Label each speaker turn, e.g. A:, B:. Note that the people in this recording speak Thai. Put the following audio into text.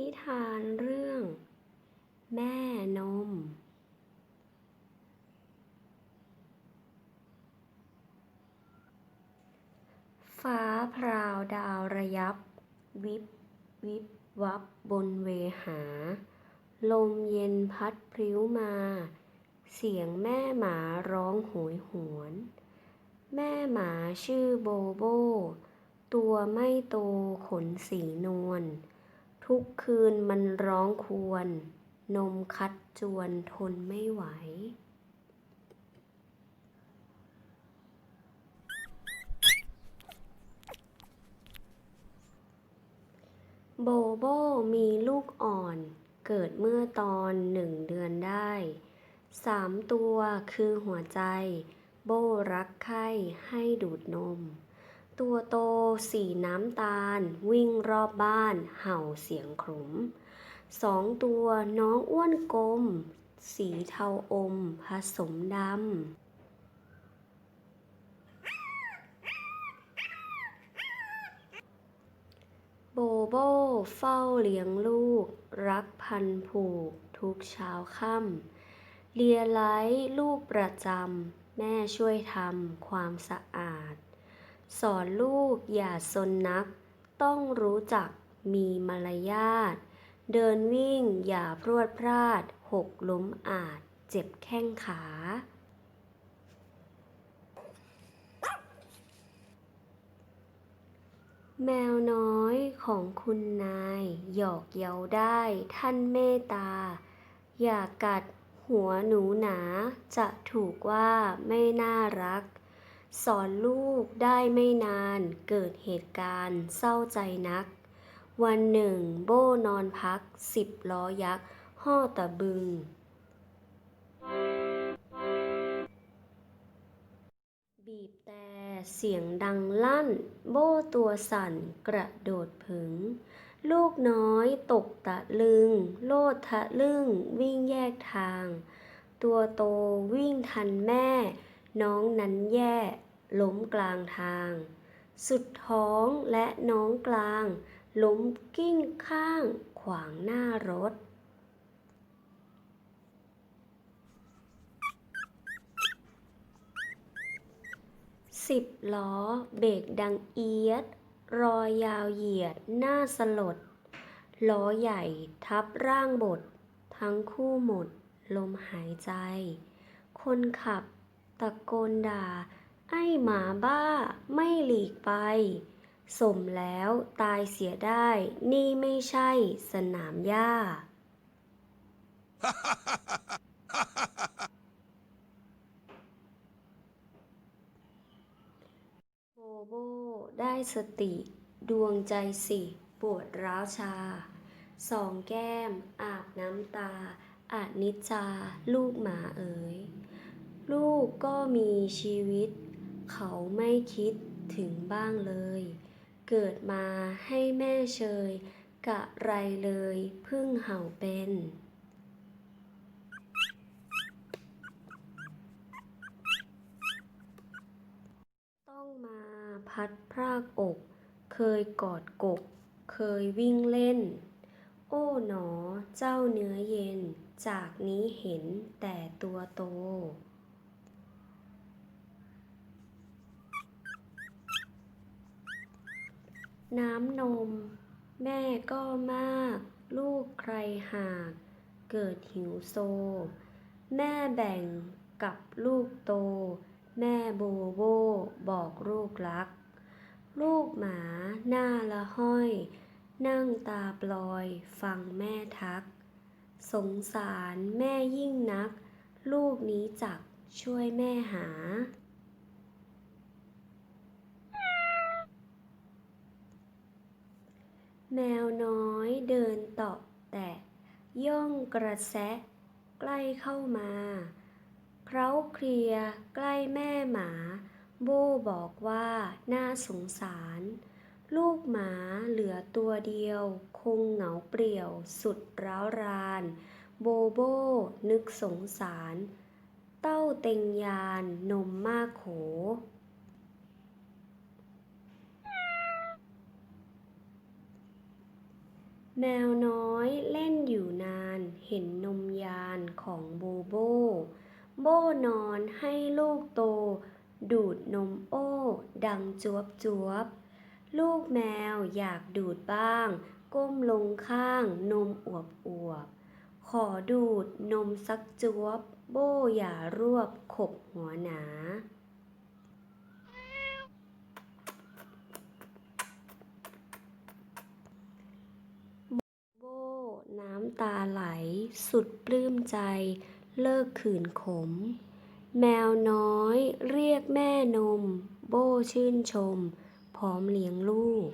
A: นิทานเรื่อง แม่นม ฟ้าพราวดาวระยับ วิบวิบวับบนเวหา ลมเย็นพัดพริ้วมา เสียงแม่หมาร้องโหยหวน แม่หมาชื่อโบโบ ตัวไม่โตขนสีนวล ทุกคืนมันร้องควญนมคัดจวนทนไม่ไหว โบโบมีลูกอ่อน เกิดเมื่อตอนหนึ่งเดือนได้สามตัวคือหัวใจ โบรักไข้ให้ดูดนม ตัวโตสีน้ำตาล วิ่งรอบบ้าน เห่าเสียงขรุมสองตัวน้องอ้วนกลม สีเทาอม ผสมดำโบโบเฝ้าเลี้ยงลูก รักพันผูก ทุกเช้าค่ำเลียไล้ลูกประจำ แม่ช่วยทำความสะอาด อนลูกอย่าซนนัก ต้องรู้จักมีมารยาท เดินวิ่งอย่าพรวดพลาด หกล้มอาจ เจ็บแข้งขา แมวน้อยของคุณนาย หยอกเย้าได้ท่านเมตตา อย่ากัดหัวหนูหนาจะถูกว่าไม่น่ารัก สอนลูกได้ไม่นานเกิดเหตุการณ์เศร้าใจนัก วันหนึ่งโบ้นอนพักสิบล้อยักษ์ห่อตะบึง บีบแต่เสียงดังลั่น โบ้ตัวสั่นกระโดดผึง ลูกน้อยตกตะลึง โลดทะลึ่งวิ่งแยกทาง ตัวโตวิ่งทันแม่ น้องนั้นแย่ล้มกลางทาง สุดท้องและน้องกลางล้มกิ้งข้างขวางหน้ารถ สิบล้อเบรกดังเอียด รอยยาวเหยียดหน้าสลด ล้อใหญ่ทับร่างบด ทั้งคู่หมด ลมหายใจ คนขับะโกนด่า ไอ้หมาบ้าไม่หลีกไป สมแล้วตายเสียได้นี่ไม่ใช่สนามหญ้า โบโบได้สติดวงใจสิปวดร้าวชา สองแก้มอาบน้ำตาอาจนิจจาลูกหมาเอ๋ย ลูกก็มีชีวิต เขาไม่คิดถึงบ้างเลย เกิดมาให้แม่เชย กะไรเลยพึ่งเห่าเป็นต้องมาพัดพรากอก เคยกอดกกเคยวิ่งเล่น โอ้หนอ เจ้าเนื้อเย็น จากนี้เห็นแต่ตัวโต น้ำนม แม่ก็มาก ลูกใครหาก เกิดหิวโซ แม่แบ่งกับลูกโต แม่โบโบบอกลูกรัก ลูกหมาหน้าละห้อย นั่งตาปลอยฟังแม่ทัก สงสารแม่ยิ่งนัก ลูกนี้จักช่วยแม่หา แมวน้อยเดินตาะแตะย่องกระแซะใกล้เข้ามา เคล้าเคลียใกล้แม่หมา โบบอกว่าน่าสงสาร ลูกหมาเหลือตัวเดียว คงเหงาเปรี่ยวสุดร้าวราน โบโบนึกสงสาร เต้าเต็งยานนมมากโข แมวน้อยเล่นอยู่นานเห็นนมยานของโบโบ โบนอนให้ลูกโต ดูดนมโอ้ ดังจวบจวบ ลูกแมวอยากดูดบ้าง ก้มลงข้างนมอวบอวบ ขอดูดนมสักจวบ โบอย่ารวบขบหัวหนา โบน้ำตาไหล สุดปลื้มใจ เลิกขืนขม แมวน้อย เรียกแม่นม โบชื่นชม พร้อมเลี้ยงลูก